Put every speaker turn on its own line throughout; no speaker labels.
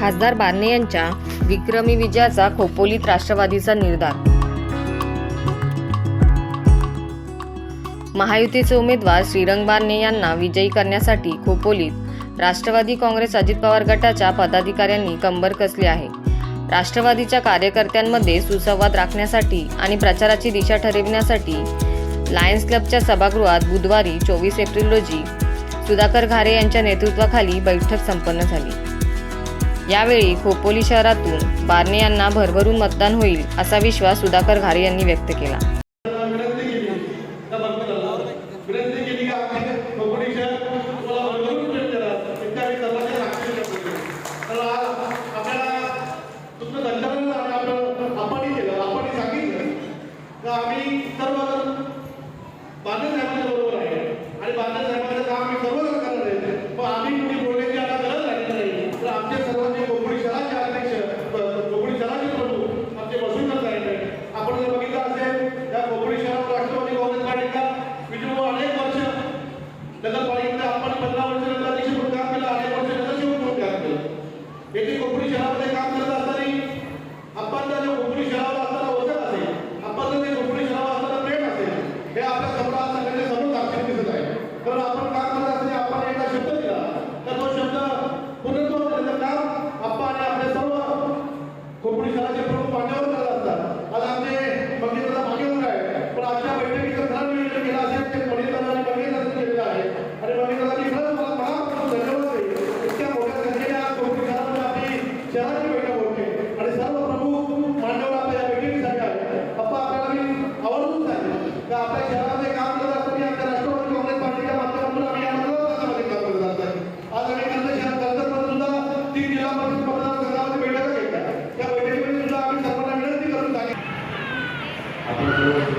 खासदार बारणे यांच्या विक्रमी विजयाचा खोपोलीत राष्ट्रवादीचा निर्धार. महायुतीचे उमेदवार श्रीरंग बारणे यांना विजयी करण्यासाठी खोपोलीत राष्ट्रवादी काँग्रेस अजित पवार गटाच्या पदाधिकाऱ्यांनी कंबर कसली आहे? राष्ट्रवादीच्या कार्यकर्त्यांमध्ये सुसंवाद राखण्यासाठी आणि प्रचाराची दिशा ठरविण्यासाठी लायन्स क्लबच्या सभागृहात बुधवारी चोवीस एप्रिल रोजी सुधाकर घारे यांच्या नेतृत्वाखाली बैठक संपन्न झाली. यावेळी खोपोली शहरातून बारणे यांना भरभरून मतदान होईल असा विश्वास सुधाकर घारे यांनी व्यक्त केला.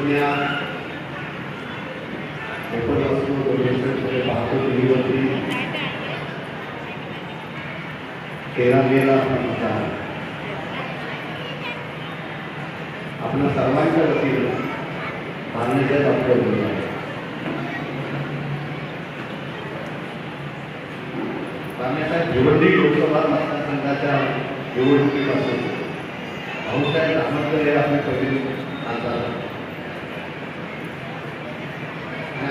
દરમિયાન ઓગણસનું ડોનેશન છે બહાદુર દીધી હતી તેરા મેરા સંસ્થા આપણા સર્વાંગના વતી ભાવનગર આપણે બોલ્યા साहेब
भिवंडी लोकसभा मतदारसंघाच्या निवडणुकीपासून भाऊसाहेब आंबेडकर हे आपले पहिले खासदार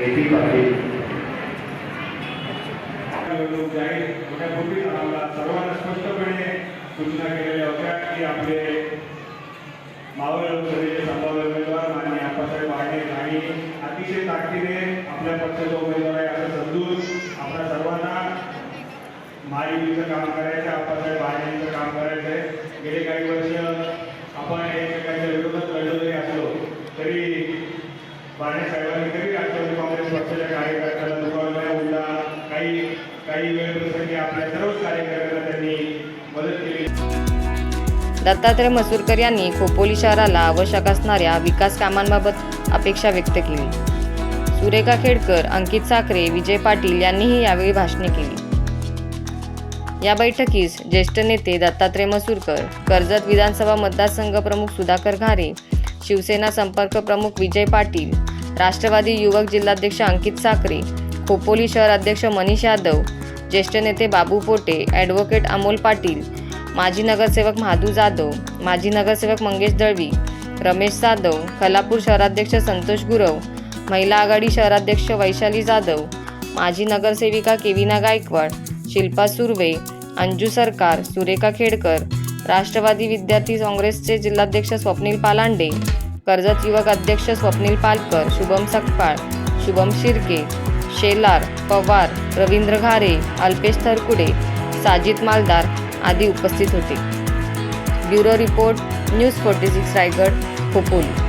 केटी पाटील
निवडणूक जाहीर होण्यापूर्वीच आम्हाला सर्वांना स्पष्टपणे सूचना केलेल्या होत्या की आपले मावळ लोकसभेचे संभाव्य उमेदवार माननीय आप्पासाहेब आहेत आणि अतिशय ताकदीने आपल्या पक्षाचा उमेदवार आहे असं समजून आपल्या सर्वांना महायुतीचं काम करायचं आप्पासाहेब अप्पासाहेब काम करायचं आहे गेले काही वर्ष आपण एकमेकांच्या विरोधात लढलो असलो तरी बाणे
दत्तात्रय मसूरकर यांनी खोपोली शहराला आवश्यक असणाऱ्या विकास कामांबाबत अपेक्षा व्यक्त केली. सुरेखा खेडकर अंकित साखरे विजय पाटील यांनीही यावेळी भाषणे केली. या बैठकीस ज्येष्ठ नेते दत्तात्रय मसूरकर कर्जत विधानसभा मतदारसंघ प्रमुख सुधाकर घारे शिवसेना संपर्क प्रमुख विजय पाटील राष्ट्रवादी युवक जिल्हाध्यक्ष अंकित साखरे खोपोली शहर अध्यक्ष मनीष यादव ज्येष्ठ नेते बाबू पोटे ॲडव्होकेट अमोल पाटील माजी नगरसेवक महादू जाधव माजी नगरसेवक मंगेश दळवी रमेश जाधव खलापूर शहराध्यक्ष संतोष गुरव महिला आघाडी शहराध्यक्ष वैशाली जाधव माजी नगरसेविका केविना गायकवाड शिल्पा सुर्वे अंजू सरकार सुरेखा खेडकर राष्ट्रवादी विद्यार्थी काँग्रेसचे जिल्हाध्यक्ष स्वप्नील पालांडे कर्जत युवक अध्यक्ष स्वप्नील पालकर शुभम सकपाळ शुभम शिर्के शेलार पवार रवींद्र घारे अल्पेश थरकुडे साजिद मालदार आदी उपस्थित होते. Bureau report news forty six Raigad Khopoli.